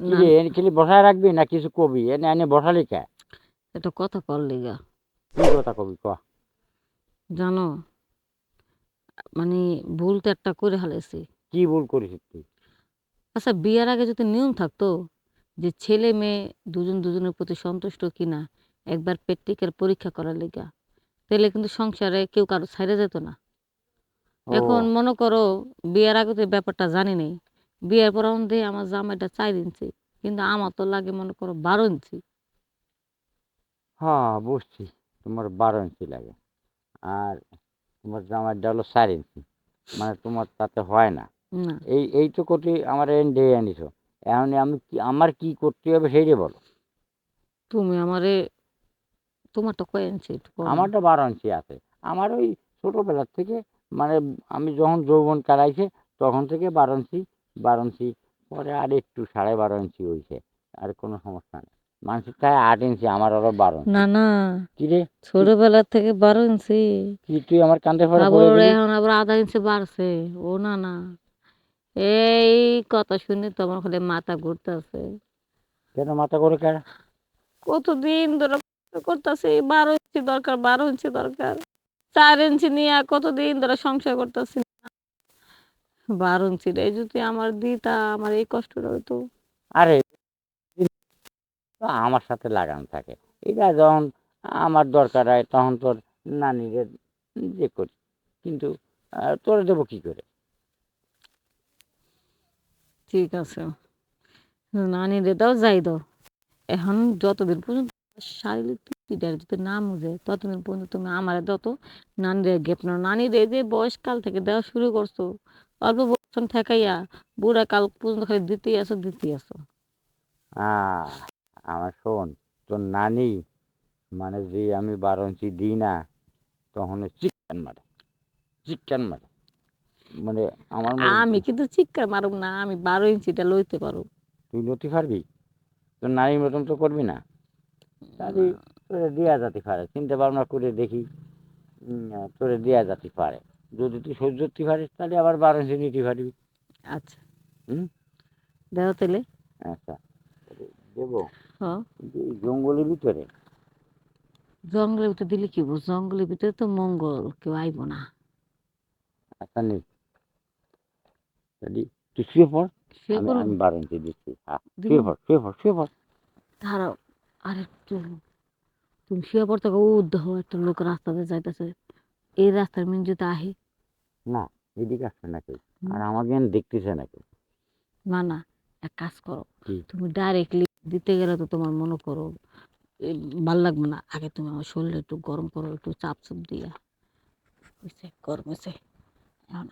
কি এনে খালি বসায় রাখবি না কিছু কবি এনে এনে বসালি কে? এটা কথা কর লিগা। কি কথা কবি ক? জানো মানে ভুল তো একটা করে কি ভুল করিস তুই? আচ্ছা বিয়ের আগে যদি নিয়ম থাকতো যে ছেলে মেয়ে দুজন দুজনের প্রতি সন্তুষ্ট কিনা একবার প্র্যাকটিক্যাল পরীক্ষা করার লিগা তাহলে কিন্তু সংসারে কেউ কারও ছাইড়ে যেত না। এখন মনে করো বিয়ের আগে তো ব্যাপারটা জানি নেই। বিয়ের পর দেখি আমার জামাইটা চার ইঞ্চি কিন্তু আমার তো লাগে মনে করো বারো ইঞ্চি। হ্যাঁ বুঝছি তোমার বারো ইঞ্চি লাগে আর তোমার জামাইটা হলো চার ইঞ্চি মানে তোমার তাতে হয় না। না। এই তো এইটুকুটি আমার এন ডে আনিছো এখন আমি কি আমার কি করতে হবে সেইটা বলো। তুমি আমারে তোমারটা কয় ইঞ্চি একটু না। আমারটা বারো ইঞ্চি আছে আমার ওই ছোটোবেলার থেকে মানে আমি যখন যৌবন কাটাইছে তখন থেকে বারো ইঞ্চি বারো ইঞ্চি পরে আর একটু সাড়ে বারো ইঞ্চি হয়েছে আর কোনো সমস্যা নেই। মানুষের তাই আট ইঞ্চি আমার আরও বারো না না। কি রে? ছোটবেলার থেকে বারো ইঞ্চি। কি তুই আমার কান্দে পরে এখন আবার আধা ইঞ্চি বাড়ছে। ও না না। এই কথা শুনে তো আমার খালি মাথা ঘুরতেছে। কেন মাথা করে কেন কতদিন ধরে করতেছি বারো ইঞ্চি দরকার বারো ইঞ্চি দরকার। চার ইঞ্চি নিয়ে কতদিন ধরে সংসার করতেছি? বারো ইঞ্চি রে যদি আমার দিতা আমার এই কষ্টটা হতো আরে আমার সাথে লাগানো থাকে। এটা যখন আমার দরকার হয় তখন তোর নানিরে যে করি। কিন্তু তোরে দেবো কি করে? ঠিক আছে। নানি রে দাও যাই দাও। এখন যতদিন পর্যন্ত শারীরিক তৃপ্তিটা যদি না মুজে ততদিন পর্যন্ত তুমি আমার দাও তো। নানি রে গেপ নাও নানি রে যে বয়সকাল থেকে দেওয়া শুরু করছ অল্প বছর ঠেকাইয়া বুড়া কাল পর্যন্ত খালি দিতেই আসো দিতেই আসো আমার শোন তোর নানি মানে যে আমি বারো ইঞ্চি দিই না তখন চিকেন মারে চিকেন মারে। মানে আমার আমি কিন্তু চিৎকার মারুম না আমি বারো ইঞ্চিটা লইতে পারো তুই লতি পারবি তোর নারীর মতন তো করবি না। তাহলে তোরে দেয়া যাতে পারে চিন্তা ভাবনা করে দেখি। তোরে দেয়া যাতে পারে। যদি তুই সহ্য করতে পারিস তাহলে আবার বারো ইঞ্চি নিতে পারবি। আচ্ছা। হুম? দেখো তাহলে আচ্ছা। দেবো। হ্যাঁ। জঙ্গলের ভিতরে? জঙ্গলের ভিতরে দিলে কি বল জঙ্গলের ভিতরে তো মঙ্গল কেউ আইব না। আচ্ছা নেই তুই শুয়ে পড়। সে আমি আমি বারো ইঞ্চি দিচ্ছি। হ্যাঁ শুয়ে পড় শুয়ে পড় শুয়ে পড়। দাঁড়াও আর একটু তুমি শুয়ে পড়তে ও একটা লোক রাস্তাতে যাইতেছে। এই রাস্তার মেন যদি আহে না এদিকে আসছে না কেউ। আর আমাকে দেখতেছে না কেউ। না না এক কাজ করো? তুমি ডাইরেক্টলি দিতে গেলে তো তোমার মনে করো ভালো লাগবে না। আগে তুমি আমার শরীরে একটু গরম করো একটু চাপ চুপ দিয়া গরম হয়েছে এখন।